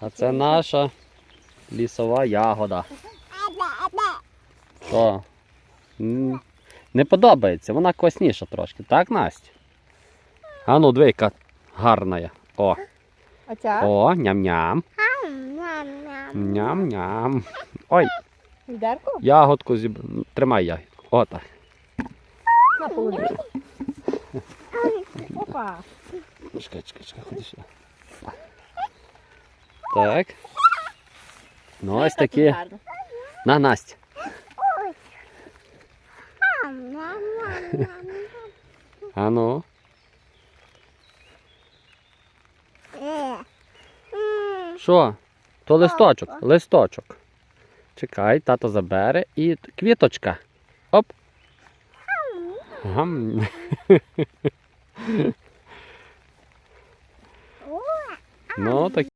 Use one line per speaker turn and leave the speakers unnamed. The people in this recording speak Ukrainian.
А це наша лісова ягода. Що? Не подобається, вона квасніша трошки, так, Настя? А ну, яка гарна. О, о, ням-ням. Ням-ням. Ой, ягодку зіб... Тримай ягодку. Отак.
На половину. Опа.
Чекай, чекай, чекай, ходи сюди. Так. Ну, ось такі. На, Настя. А ну. Що? То листочок, листочок. Чекай, тато забере і квіточка. Оп. Гам. Ну, так.